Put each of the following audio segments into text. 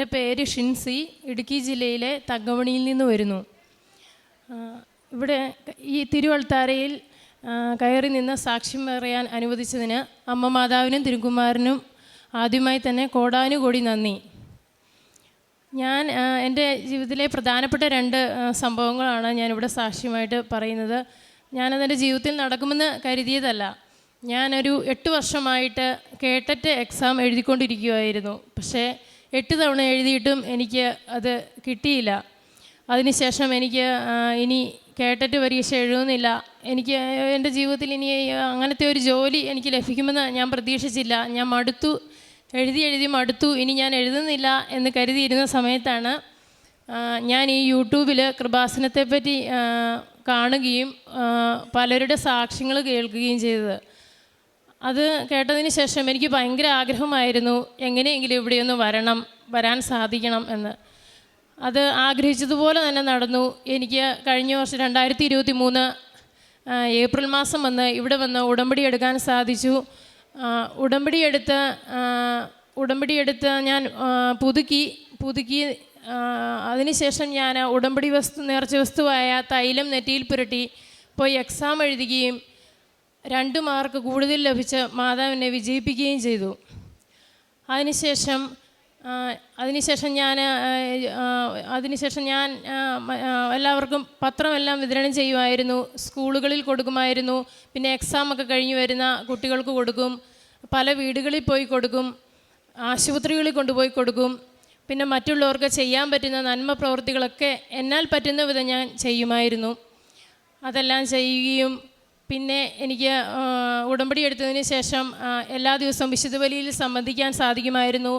എന്റെ പേര് ഷിൻസി ഇടുക്കി ജില്ലയിലെ തങ്കമണിയിൽ നിന്ന് വരുന്നു. ഇവിടെ ഈ തിരുവൾത്താരയിൽ കയറി നിന്ന് സാക്ഷ്യം പറയാൻ അനുവദിച്ചതിന് അമ്മ മാതാവിനും തിരുക്കുമാരനും ആദ്യമായി തന്നെ കോടാനുകോടി നന്ദി. ഞാൻ എന്റെ ജീവിതത്തിലെ പ്രധാനപ്പെട്ട രണ്ട് സംഭവങ്ങളാണ് ഞാനിവിടെ സാക്ഷ്യമായിട്ട് പറയുന്നത്. ഞാനതെന്റെ ജീവിതത്തിൽ നടക്കുമെന്ന് കരുതിയതല്ല. ഞാനൊരു എട്ട് വർഷമായിട്ട് കേട്ടറ്റ് എക്സാം എഴുതിക്കൊണ്ടിരിക്കുമായിരുന്നു പക്ഷേ എട്ട് തവണ എഴുതിയിട്ടും എനിക്ക് അത് കിട്ടിയില്ല. അതിനുശേഷം എനിക്ക് ഇനി കേട്ടിട്ട് പരീക്ഷ എഴുതുന്നില്ല. എനിക്ക് എന്റെ ജീവിതത്തിൽ ഇനി അങ്ങനത്തെ ഒരു ജോലി എനിക്ക് ലഭിക്കുമെന്ന് ഞാൻ പ്രതീക്ഷിച്ചില്ല. ഞാൻ മടുത്തു എഴുതി എഴുതി മടുത്തു. ഇനി ഞാൻ എഴുതുന്നില്ല എന്ന് കരുതിയിരുന്ന സമയത്താണ് ഞാൻ ഈ യൂട്യൂബിൽ കൃപാസനത്തെപ്പറ്റി കാണുകയും പലരുടെ സാക്ഷ്യങ്ങൾ കേൾക്കുകയും ചെയ്തത്. അത് കേട്ടതിന് ശേഷം എനിക്ക് ഭയങ്കര ആഗ്രഹമായിരുന്നു എങ്ങനെയെങ്കിലും ഇവിടെയൊന്ന് വരണം വരാൻ സാധിക്കണം എന്ന്. അത് ആഗ്രഹിച്ചതുപോലെ തന്നെ നടന്നു. എനിക്ക് കഴിഞ്ഞ വർഷം രണ്ടായിരത്തി ഇരുപത്തി മൂന്ന് ഏപ്രിൽ മാസം വന്ന് ഇവിടെ വന്ന് ഉടമ്പടി എടുക്കാൻ സാധിച്ചു. ഉടമ്പടി എടുത്ത് ഉടമ്പടി എടുത്ത് ഞാൻ പുതുക്കി പുതുക്കി അതിനുശേഷം ഞാൻ ഉടമ്പടി വസ്തു നേർച്ച വസ്തുവായ തൈലം നെറ്റിയിൽ പുരട്ടി പോയി എക്സാം എഴുതുകയും രണ്ട് മാർക്ക് കൂടുതൽ ലഭിച്ച് മാതാവിനെ വിജയിപ്പിക്കുകയും ചെയ്തു. അതിനുശേഷം അതിനുശേഷം ഞാൻ അതിനുശേഷം ഞാൻ എല്ലാവർക്കും പത്രമെല്ലാം വിതരണം ചെയ്യുമായിരുന്നു. സ്കൂളുകളിൽ കൊടുക്കുമായിരുന്നു. പിന്നെ എക്സാമൊക്കെ കഴിഞ്ഞ് വരുന്ന കുട്ടികൾക്ക് കൊടുക്കും. പല വീടുകളിൽ പോയി കൊടുക്കും. ആശുപത്രികളിൽ കൊണ്ടുപോയി കൊടുക്കും. പിന്നെ മറ്റുള്ളവർക്ക് ചെയ്യാൻ പറ്റുന്ന നന്മ പ്രവൃത്തികളൊക്കെ എന്നാൽ പറ്റുന്ന വിധം ഞാൻ ചെയ്യുമായിരുന്നു. അതെല്ലാം ചെയ്യുകയും പിന്നെ എനിക്ക് ഉടമ്പടി എടുത്തതിന് ശേഷം എല്ലാ ദിവസവും വിശുദ്ധ ബലിയിൽ സംബന്ധിക്കാൻ സാധിക്കുമായിരുന്നു.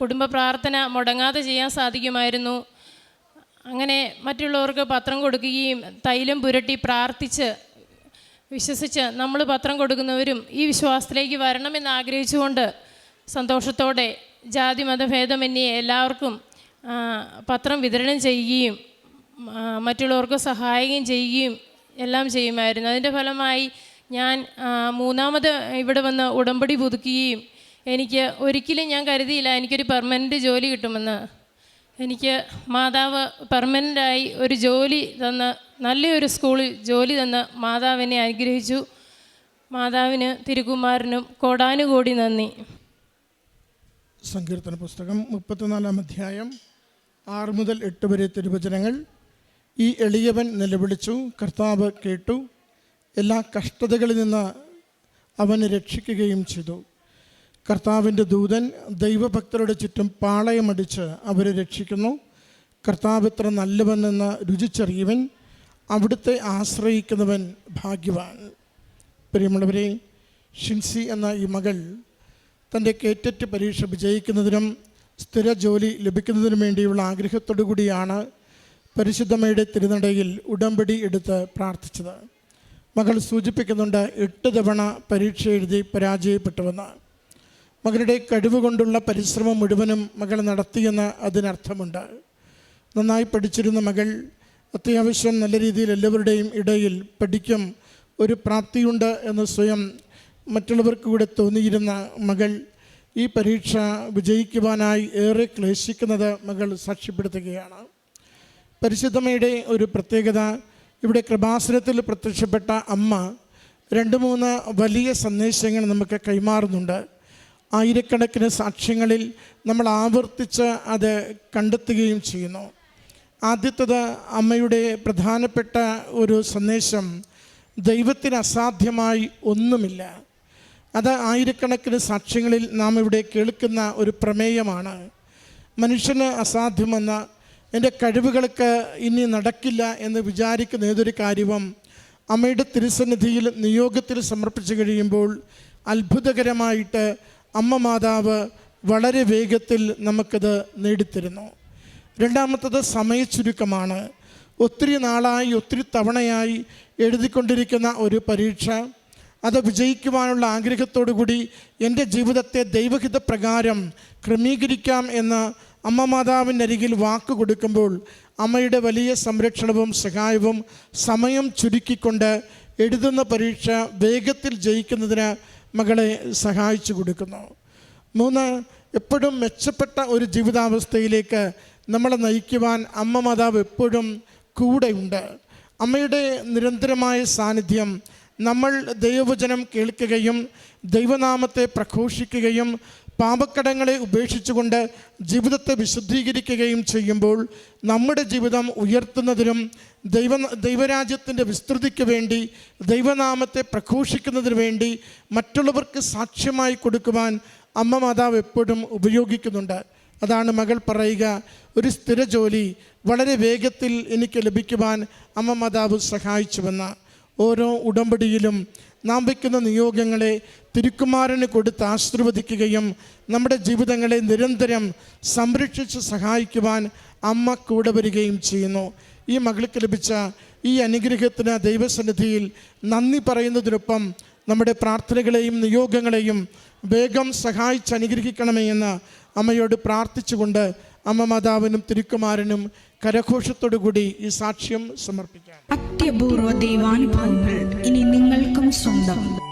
കുടുംബ പ്രാർത്ഥന മുടങ്ങാതെ ചെയ്യാൻ സാധിക്കുമായിരുന്നു. അങ്ങനെ മറ്റുള്ളവർക്ക് പത്രം കൊടുക്കുകയും തൈലം പുരട്ടി പ്രാർത്ഥിച്ച് വിശ്വസിച്ച് നമ്മൾ പത്രം കൊടുക്കുന്നവരും ഈ വിശ്വാസത്തിലേക്ക് വരണമെന്ന് ആഗ്രഹിച്ചുകൊണ്ട് സന്തോഷത്തോടെ ജാതി മതഭേദമന്യേ എല്ലാവർക്കും പത്രം വിതരണം ചെയ്യുകയും മറ്റുള്ളവർക്ക് സഹായിക്കുകയും ചെയ്യുകയും എല്ലാം ചെയ്യുമായിരുന്നു. അതിന്റെ ഫലമായി ഞാൻ മൂന്നാമത് ഇവിടെ വന്ന് ഉടമ്പടി പുതുക്കുകയും എനിക്ക് ഒരിക്കലും ഞാൻ കരുതിയില്ല എനിക്കൊരു പെർമനന്റ് ജോലി കിട്ടുമെന്ന്. എനിക്ക് മാതാവ് പെർമനന്റായി ഒരു ജോലി തന്ന് നല്ലൊരു സ്കൂളിൽ ജോലി തന്ന് മാതാവിനെ അനുഗ്രഹിച്ചു. മാതാവിന് തിരുകുമാരനും കോടാനുകോടി നന്ദി. സങ്കീർത്തന പുസ്തകം മുപ്പത്തിനാലാം അധ്യായം ആറ് മുതൽ എട്ട് വരെ തിരുവചനങ്ങൾ. ഈ എളിയവൻ നിലവിളിച്ചു കർത്താവ് കേട്ടു. എല്ലാ കഷ്ടതകളിൽ നിന്ന് അവനെ രക്ഷിക്കുകയും ചെയ്തു. കർത്താവിന്റെ ദൂതൻ ദൈവഭക്തരുടെ ചുറ്റും പാളയമടിച്ച് അവരെ രക്ഷിക്കുന്നു. കർത്താവ് ഇത്ര നല്ലവനെന്ന് രുചിച്ചറിയവൻ അവിടുത്തെ ആശ്രയിക്കുന്നവൻ ഭാഗ്യവാൻ. പ്രിയമുള്ളവരെ ഷിൻസി എന്ന ഈ മകൾ തന്റെ കേറ്ററ്റ് പരീക്ഷ വിജയിക്കുന്നതിനും സ്ഥിര ജോലി ലഭിക്കുന്നതിനും വേണ്ടിയുള്ള ആഗ്രഹത്തോടു കൂടിയാണ് പരിശുദ്ധമ്മയുടെ തിരുനടയിൽ ഉടമ്പടി എടുത്ത് പ്രാർത്ഥിച്ചത്. മകൾ സൂചിപ്പിക്കുന്നുണ്ട് എട്ട് തവണ പരീക്ഷ എഴുതി പരാജയപ്പെട്ടുവെന്ന്. മകളുടെ കഴിവ് കൊണ്ടുള്ള പരിശ്രമം മുഴുവനും മകൾ നടത്തിയെന്ന് അതിനർത്ഥമുണ്ട്. നന്നായി പഠിച്ചിരുന്ന മകൾ അത്യാവശ്യം നല്ല രീതിയിൽ എല്ലാവരുടെയും ഇടയിൽ പഠിക്കും ഒരു പ്രാപ്തിയുണ്ട് എന്ന് സ്വയം മറ്റുള്ളവർക്ക് കൂടെ തോന്നിയിരുന്ന മകൾ ഈ പരീക്ഷ വിജയിക്കുവാനായി ഏറെ ക്ലേശിക്കുന്നത് മകൾ സാക്ഷ്യപ്പെടുത്തുകയാണ്. പരിശുദ്ധമ്മയുടെ ഒരു പ്രത്യേകത ഇവിടെ കൃപാസനത്തിൽ പ്രത്യക്ഷപ്പെട്ട അമ്മ രണ്ട് മൂന്ന് വലിയ സന്ദേശങ്ങൾ നമുക്ക് കൈമാറുന്നുണ്ട്. ആയിരക്കണക്കിന് സാക്ഷ്യങ്ങളിൽ നമ്മൾ ആവർത്തിച്ച് അത് കണ്ടെത്തുകയും ചെയ്യുന്നു. ആദ്യത്തത് അമ്മയുടെ പ്രധാനപ്പെട്ട ഒരു സന്ദേശം ദൈവത്തിന് അസാധ്യമായി ഒന്നുമില്ല. അത് ആയിരക്കണക്കിന് സാക്ഷ്യങ്ങളിൽ നാം ഇവിടെ കേൾക്കുന്ന ഒരു പ്രമേയമാണ്. മനുഷ്യന് അസാധ്യമെന്ന എന്റെ കഴിവുകൾക്ക് ഇനി നടക്കില്ല എന്ന് വിചാരിക്കുന്ന ഏതൊരു കാര്യവും അമ്മയുടെ തിരുസന്നിധിയിൽ നിയോഗത്തിൽ സമർപ്പിച്ചു കഴിയുമ്പോൾ അത്ഭുതകരമായിട്ട് അമ്മ മാതാവ് വളരെ വേഗത്തിൽ നമുക്കത് നേടിത്തരുന്നു. രണ്ടാമത്തത് സമയച്ചുരുക്കമാണ് ഒത്തിരി നാളായി ഒത്തിരി തവണയായി എഴുതിക്കൊണ്ടിരിക്കുന്ന ഒരു പരീക്ഷ. അത് വിജയിക്കുവാനുള്ള ആഗ്രഹത്തോടു കൂടി എന്റെ ജീവിതത്തെ ദൈവഹിത പ്രകാരം ക്രമീകരിക്കാം എന്ന് അമ്മ മാതാവിന്റെ അരികിൽ വാക്ക് കൊടുക്കുമ്പോൾ അമ്മയുടെ വലിയ സംരക്ഷണവും സഹായവും സമയം ചുരുക്കിക്കൊണ്ട് എഴുതുന്ന പരീക്ഷ വേഗത്തിൽ ജയിക്കുന്നതിന് മകളെ സഹായിച്ചു കൊടുക്കുന്നു. മൂന്ന് എപ്പോഴും മെച്ചപ്പെട്ട ഒരു ജീവിതാവസ്ഥയിലേക്ക് നമ്മളെ നയിക്കുവാൻ അമ്മ മാതാവ് എപ്പോഴും കൂടെയുണ്ട്. അമ്മയുടെ നിരന്തരമായ സാന്നിധ്യം നമ്മൾ ദൈവവചനം കേൾക്കുകയും ദൈവനാമത്തെ പ്രഘോഷിക്കുകയും പാപക്കടങ്ങളെ ഉപേക്ഷിച്ചുകൊണ്ട് ജീവിതത്തെ വിശുദ്ധീകരിക്കുകയും ചെയ്യുമ്പോൾ നമ്മുടെ ജീവിതം ഉയർത്തുന്നതിനും ദൈവ ദൈവരാജ്യത്തിന്റെ വിസ്തൃതിക്ക് വേണ്ടി ദൈവനാമത്തെ പ്രഘോഷിക്കുന്നതിന് വേണ്ടി മറ്റുള്ളവർക്ക് സാക്ഷ്യമായി കൊടുക്കുവാൻ അമ്മ മാതാവ് എപ്പോഴും ഉപയോഗിക്കുന്നുണ്ട്. അതാണ് മകൾ പറയുക ഒരു സ്ഥിര ജോലി വളരെ വേഗത്തിൽ എനിക്ക് ലഭിക്കുവാൻ അമ്മ മാതാവ് സഹായിച്ചുവെന്ന്. ഓരോ ഉടമ്പടിയിലും നാം വയ്ക്കുന്ന നിയോഗങ്ങളെ തിരുക്കുമാരന് കൊടുത്ത് ആശീർവദിക്കുകയും നമ്മുടെ ജീവിതങ്ങളെ നിരന്തരം സംരക്ഷിച്ച് സഹായിക്കുവാൻ അമ്മ കൂടെ വരികയും ചെയ്യുന്നു. ഈ മകൾക്ക് ലഭിച്ച ഈ അനുഗ്രഹത്തിന് ദൈവസന്നിധിയിൽ നന്ദി പറയുന്നതിനൊപ്പം നമ്മുടെ പ്രാർത്ഥനകളെയും നിയോഗങ്ങളെയും വേഗം സഹായിച്ച് അനുഗ്രഹിക്കണമേ എന്ന് അമ്മയോട് പ്രാർത്ഥിച്ചുകൊണ്ട് അമ്മ മാതാവിനും തിരുക്കുമാരനും കരഘോഷത്തോടു കൂടി ഈ സാക്ഷ്യം സമർപ്പിക്കാം. അത്യപൂർവ ദൈവാനുഭവങ്ങൾ ഇനി നിങ്ങൾക്കും സ്വന്തം.